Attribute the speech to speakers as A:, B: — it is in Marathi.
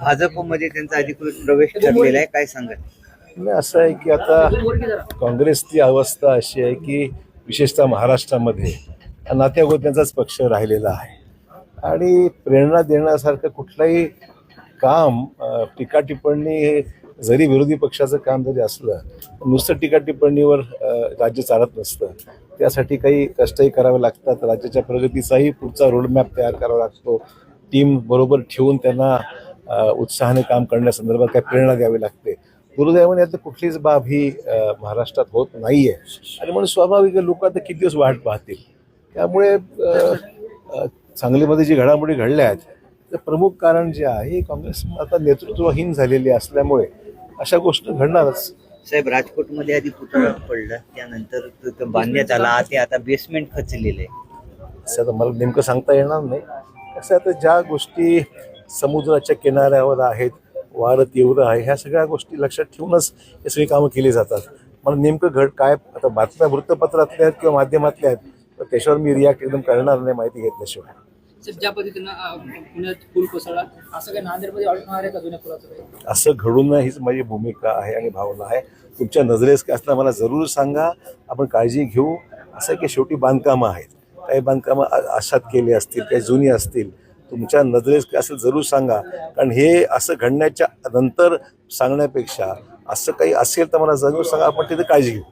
A: भाजपमध्ये त्यांचा अधिकृत प्रवेश ठरलेला आहे. काय सांगत
B: नाही असं आहे की आता काँग्रेसची अवस्था अशी आहे की विशेषतः महाराष्ट्रामध्ये नात्यागोत्यांचाच पक्ष राहिलेला आहे. आणि प्रेरणा देण्यासारखं कुठलंही काम अं, टीका टिप्पणी हे जरी विरोधी पक्षाचं काम जरी असलं नुसतं टीका टिप्पणीवर राज्य चालत नसतं. त्यासाठी काही कष्टही करावे लागतात. राज्याच्या प्रगतीचाही पुढचा रोडमॅप तयार करावा लागतो. टीम बरोबर ठेवून त्यांना उत्साहाने काम करण्यासंदर्भात काही प्रेरणा द्यावी लागते. दुर्दैवाने आता कुठलीच बाब ही महाराष्ट्रात होत नाही आहे आणि म्हणून स्वाभाविक लोक आता किती दिवस वाट पाहतील. त्यामुळे सांगलीमध्ये जी घडामोडी घडल्या आहेत तर प्रमुख कारण जे आहे काँग्रेस आता नेतृत्वहीन झालेली असल्यामुळे अशा गोष्टी घडणारच.
A: साहेब राजकोटमध्ये आधी पुतळा पडला त्यानंतर बांधण्यात आला ते आता बेसमेंट खचलेलं आहे.
B: असं आता मला नेमकं सांगता येणार नाही. कसं आता ज्या गोष्टी समुद्राच्या किनाऱ्यावर आहेत वारं तीव्र आहे ह्या सगळ्या गोष्टी लक्षात ठेवूनच हे सगळी कामं केली जातात. मला नेमकं घड काय आता बातम्या वृत्तपत्रातल्या आहेत किंवा माध्यमातल्या आहेत तर त्याच्यावर मी रिॲक्ट एकदम करणार नाही माहिती घेतल्याशिवाय.
C: साहेब, ज्या पद्धतीनं अं, पुण्यात पूल कोसळला असं काही नांदेडमध्ये होणार आहे का जुन्या पुलाचं काही?
B: असं घडू नये हीच माझी भूमिका आहे आणि भावना आहे. तुमच्या नजरेस काय असलं मला जरूर सांगा. आपण काळजी घेऊ. असं की शेवटी बांधकामं आहेत. काही बांधकामं अशात केली असतील काही जुनी असतील. तुमच्या नजरेस काय असेल जरूर सांगा. कारण हे असं घडण्याच्या नंतर सांगण्यापेक्षा असं काही असेल तर मला जरूर सांगा आपण तिथे काळजी घेऊ.